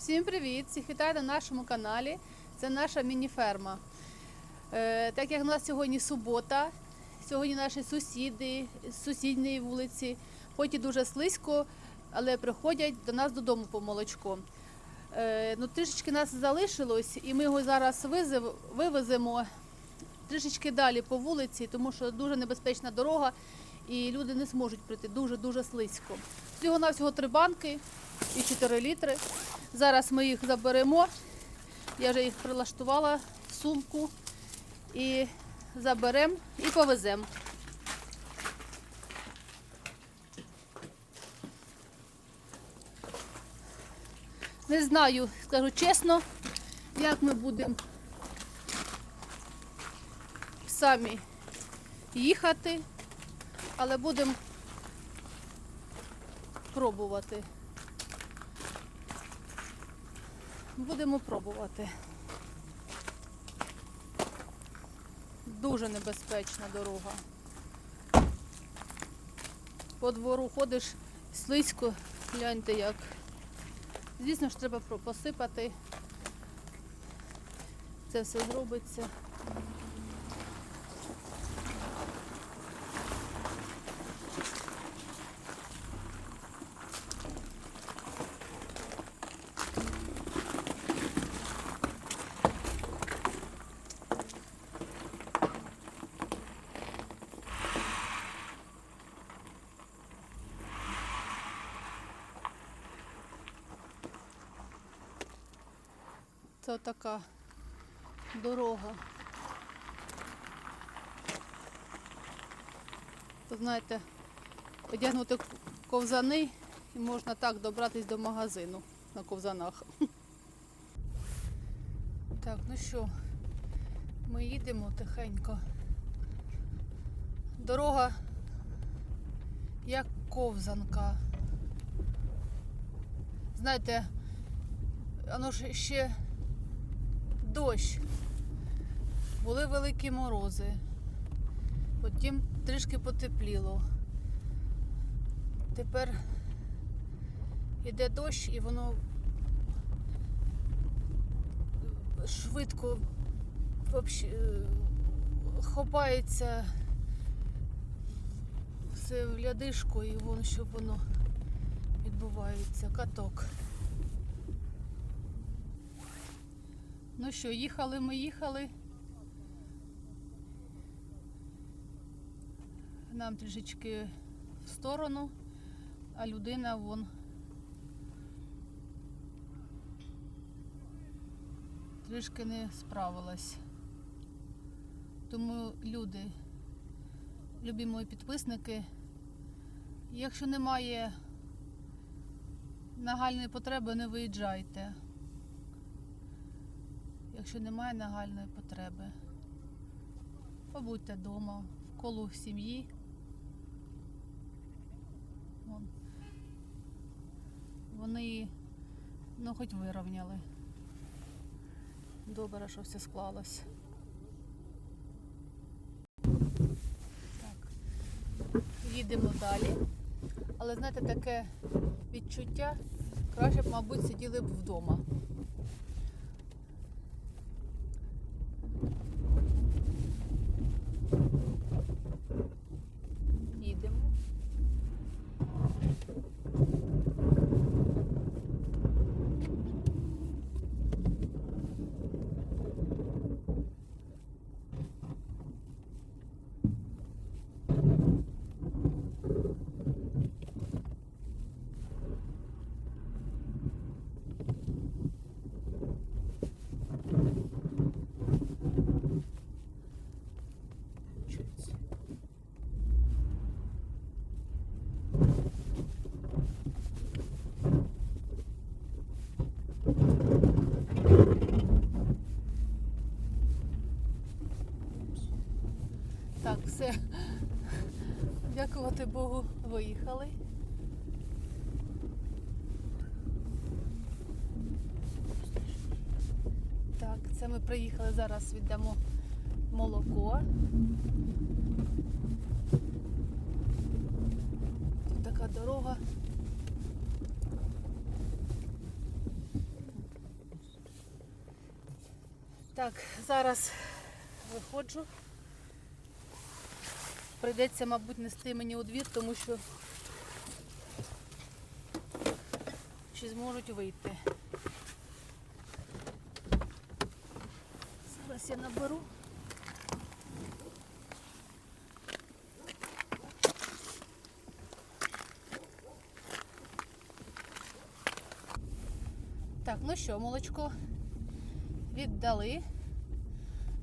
Всім привіт! Вітаю на нашому каналі. Це наша міні-ферма. Е, так як у нас сьогодні субота, сьогодні наші сусіди з сусідньої вулиці, хоч і дуже слизько, але приходять до нас додому по молочко. Е, ну, трішечки нас залишилось, і ми його зараз вивеземо трішечки далі по вулиці, тому що дуже небезпечна дорога, і люди не зможуть прийти дуже-дуже слизько. Всього навсього три банки і 4 літри. Зараз ми їх заберемо. Я вже їх прилаштувала в сумку і заберемо і повеземо. Не знаю, скажу чесно, як ми будемо самі їхати, але будемо пробувати. Будемо пробувати. Дуже небезпечна дорога. По двору ходиш слизько, гляньте як. Звісно ж, треба посипати. Це все зробиться. Це така дорога. То знаєте, одягнути ковзани і можна так добратись до магазину на ковзанах. Так, ну що, ми їдемо тихенько. Дорога як ковзанка. Знаєте, воно ж ще дощ. Були великі морози. Потім трішки потепліло. Тепер йде дощ і воно швидко е, хопається все в лядишку і вон що воно відбувається. Каток. Ну що, їхали ми їхали. Нам трішечки в сторону, а людина вон. Трішки не справилась. Тому люди, любі мої підписники, якщо немає нагальної потреби, не виїжджайте якщо немає нагальної потреби. Побудьте вдома, в колу сім'ї. Вони ну хоч вирівняли. Добре, що все склалось. Так. Їдемо далі. Але знаєте, таке відчуття, краще б, мабуть, сиділи б вдома. Їдемо. Чуть. Так, все. Дякувати Богу, виїхали. Так, це ми приїхали, зараз віддамо молоко. Тут така дорога. Так, зараз виходжу. Прийдеться, мабуть, нести мені у двір, тому що чи зможуть вийти. Зараз я наберу. Так, ну що, молочко віддали.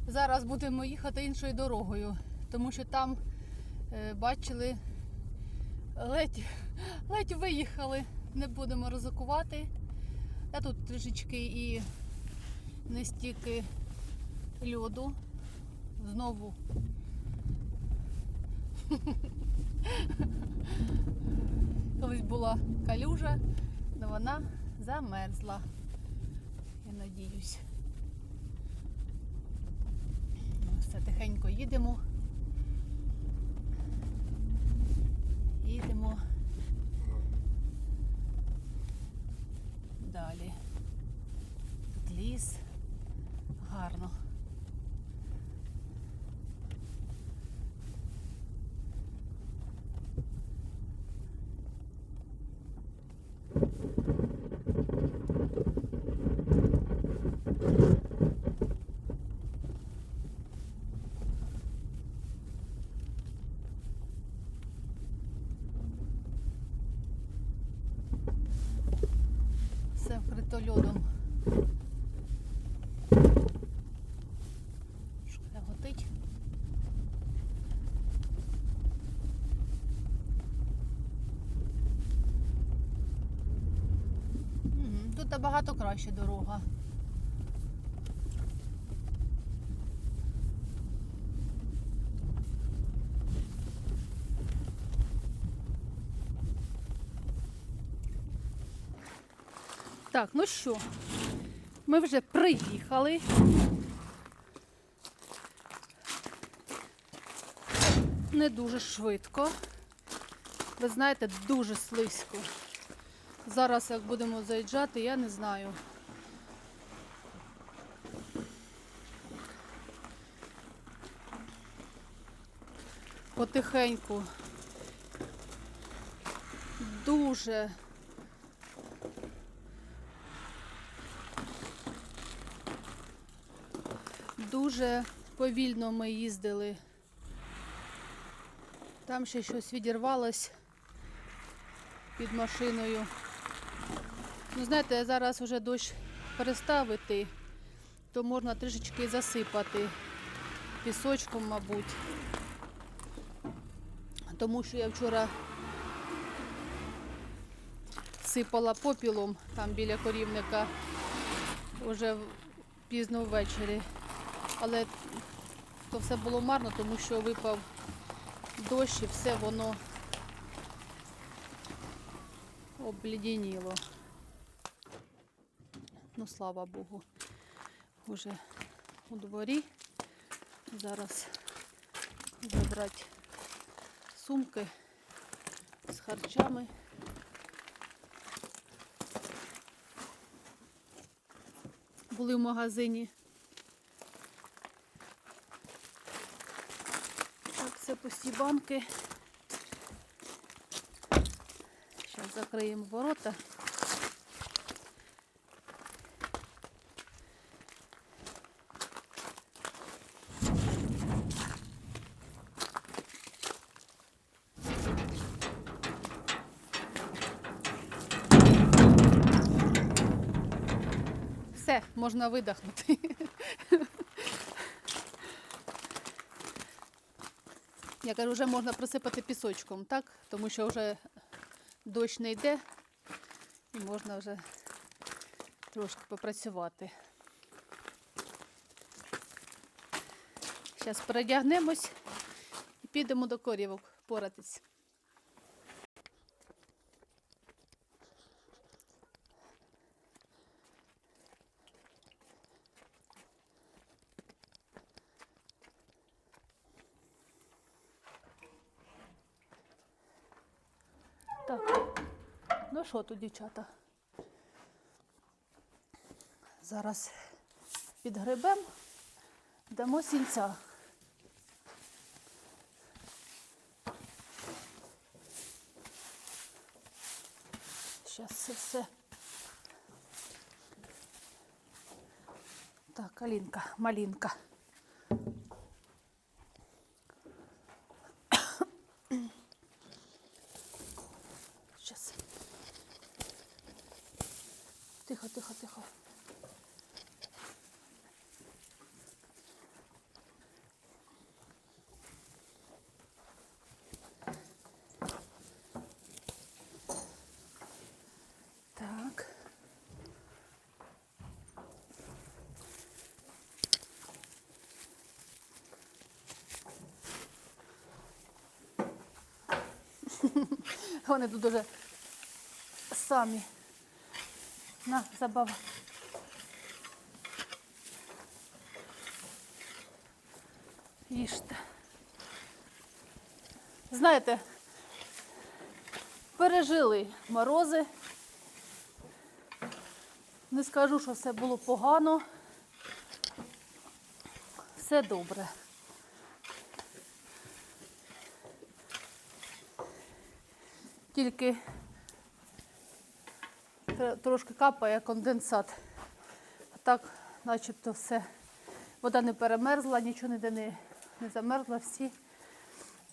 Зараз будемо їхати іншою дорогою, тому що там бачили, ледь, ледь виїхали. Не будемо ризикувати. А тут трішечки і не стільки льоду. Знову. Колись була калюжа, але вона замерзла. Я надіюсь. Все тихенько їдемо. Їдемо далі. Тут ліс. Гарно. Все вкрито льодом. Шкреготить. Мгм, Тут набагато краще дорога. Так, ну що, ми вже приїхали. Не дуже швидко. Ви знаєте, дуже слизько. Зараз, як будемо заїжджати, я не знаю. Потихеньку. Дуже Дуже повільно ми їздили. Там ще щось відірвалось під машиною. Ну, знаєте, зараз вже дощ перестав іти, то можна трішечки засипати пісочком, мабуть. Тому що я вчора сипала попілом там біля корівника вже пізно ввечері. Але то все було марно, тому що випав дощ і все воно облідяніло. Ну, слава Богу, вже у дворі. Зараз забрати сумки з харчами. Були в магазині. Пусті банки. Зараз закриємо ворота. Все, можна видихнути. Я кажу, вже можна присипати пісочком, так? Тому що вже дощ не йде і можна вже трошки попрацювати. Зараз передягнемось і підемо до корівок поратись. Так, ну що тут, дівчата? Зараз підгребем Дамо сінця. Зараз це все. Так, Алінка, малинка. Вони тут дуже самі. На, забава. Їжте. Знаєте, пережили морози. Не скажу, що все було погано. Все добре. Тільки трошки капає конденсат. А так, начебто, все. Вода не перемерзла, нічого ніде не, не замерзла, всі,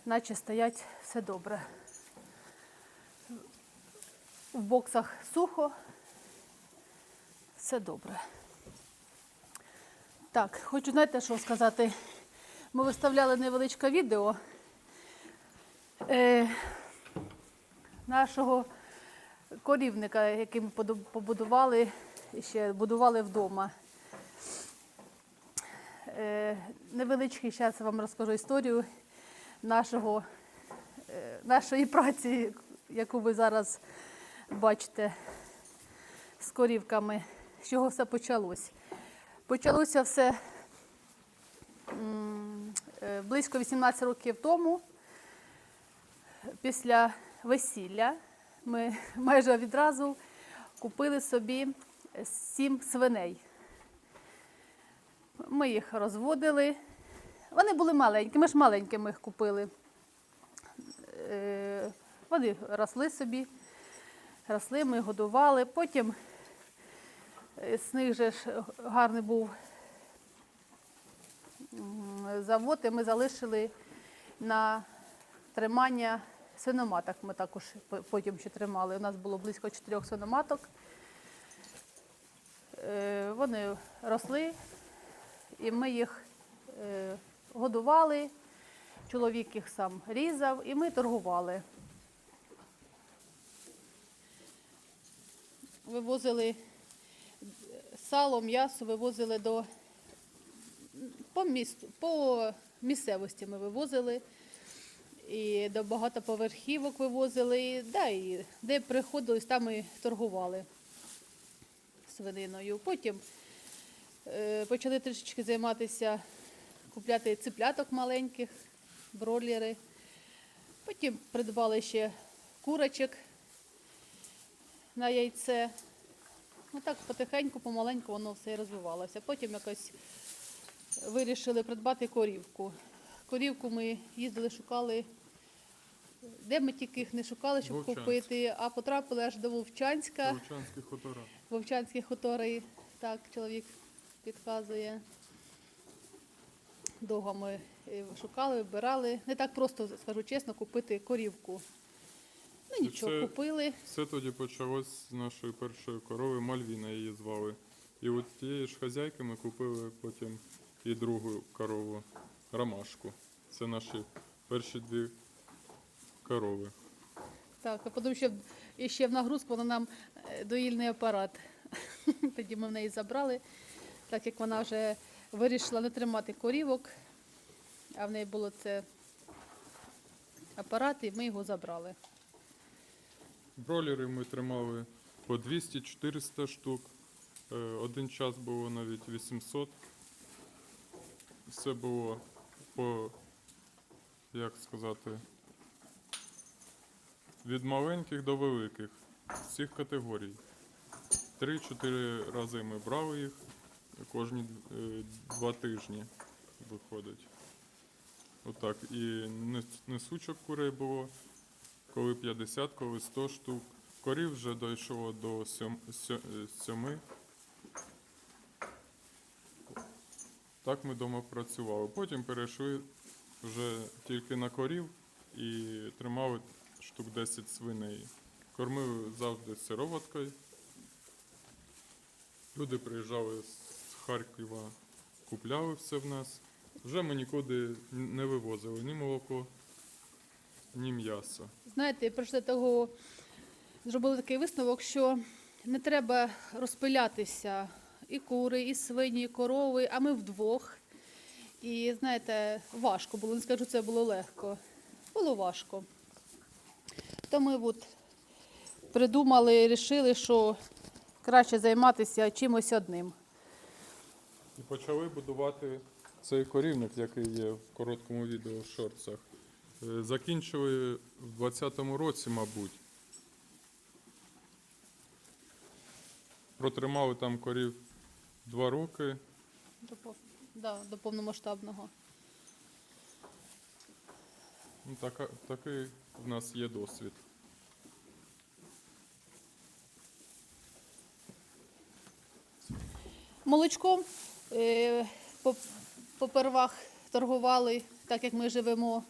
наче стоять все добре. В боксах сухо, все добре. Так, хочу знаєте, що сказати. Ми виставляли невеличке відео е, нашого корівника, який ми побудували і ще будували вдома. Е, невеличкий, я вам розкажу історію нашого, е, нашої праці, яку ви зараз бачите з корівками. З чого все почалось? Почалося все е, близько 18 років тому, після весілля. Ми майже відразу купили собі сім свиней. Ми їх розводили. Вони були маленькі, ми ж маленькими їх купили. Е, Вони росли собі, росли, ми годували. Потім е, з них же ж гарний був завод, і ми залишили на тримання свиноматок. Ми також потім ще тримали. У нас було близько чотирьох свиноматок. Е, Вони росли, і ми їх е, годували. Чоловік їх сам різав, і ми торгували. Вивозили сало, м'ясо, вивозили до по місту, по місцевості ми вивозили. І до багатоповерхівок вивозили, да, і де приходилось, там і торгували свининою. Потім е, почали трішечки займатися, купляти ципляток маленьких, бройлери. Потім придбали ще курочок на яйце. Ну так потихеньку, помаленьку воно все і розвивалося. Потім якось вирішили придбати корівку. Корівку ми їздили, шукали. Де ми тільки їх не шукали, щоб Вовчанськ. купити, а потрапили аж до Вовчанська. Вовчанські хутора. Вовчанські хутори, так, чоловік підказує. Довго ми е, шукали, вибирали. Не так просто, скажу чесно, купити корівку. Ну нічого, це- купили. Все тоді почалось з нашої першої корови, Мальвіна її звали. І от тієї ж хазяйки ми купили потім і другу корову, Ромашку. Це наші перші дві корови. Так, а потім ще, ще в нагрузку вона нам е, доїльний апарат. Тоді ми в неї забрали, так як вона вже вирішила не тримати корівок, а в неї було це апарат, і ми його забрали. Бролери ми тримали по 200-400 штук. Е, Один час було навіть 800. Все було по, як сказати, від маленьких до великих, всіх категорій. Три-чотири рази ми брали їх кожні е, два тижні. виходить. Отак. І несучок курей було, коли 50, коли 100 штук. Корів вже дійшло до 7. Так ми вдома працювали. Потім перейшли вже тільки на корів і тримали штук 10 свиней. Кормили завжди сироваткою. Люди приїжджали з Харкова, купляли все в нас. Вже ми нікуди не вивозили ні молоко, ні м'ясо. Знаєте, прийшли того, зробили такий висновок, що не треба розпилятися і кури, і свині, і корови, а ми вдвох. І знаєте, важко було, не скажу, це було легко. Було важко. То ми от придумали, вирішили, що краще займатися чимось одним. І почали будувати цей корівник, який є в короткому відео в шорцах. Е, Закінчили в 20-му році, мабуть. Протримали там корів два роки. До, да, до повномасштабного. Ну, така, такий в нас є досвід. Молочком е, по- попервах торгували, так як ми живемо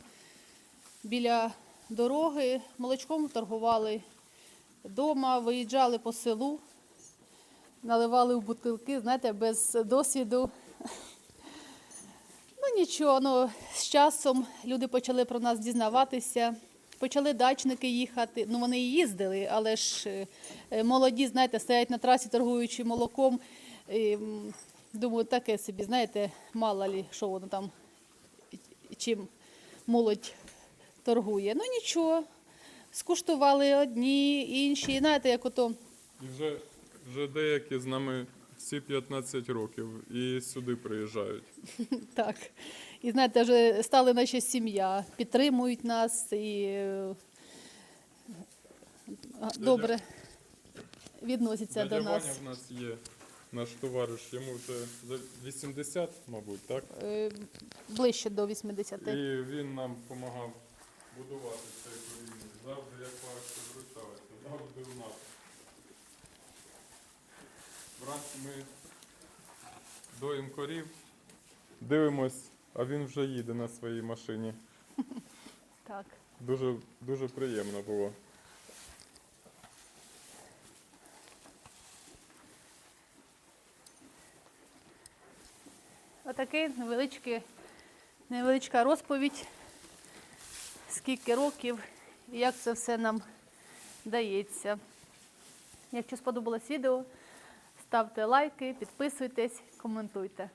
біля дороги. Молочком торгували вдома, виїжджали по селу, наливали в бутилки, знаєте, без досвіду. Ну нічого, ну, з часом люди почали про нас дізнаватися. Почали дачники їхати. Ну вони і їздили, але ж е, молоді, знаєте, стоять на трасі, торгуючи молоком. І, думаю, таке собі, знаєте, мало лі, що воно там, чим молодь торгує. Ну нічого, скуштували одні, інші. Знаєте, як ото І вже, вже деякі з нами всі 15 років і сюди приїжджають. так. І знаєте, вже стали наша сім'я, підтримують нас і е, добре відносяться Дядя до нас. Ваня в нас є наш товариш, йому вже за 80, мабуть, так? Е, Ближче до 80. І він нам допомагав будувати цей коріння. Завжди як важко зверталися, завжди в нас. Вранці ми доїмо корів, дивимось, а він вже їде на своїй машині. Так. Дуже, дуже приємно було. Отакий невеличкий, невеличка розповідь, скільки років і як це все нам дається. Якщо сподобалось відео, ставте лайки, підписуйтесь, коментуйте.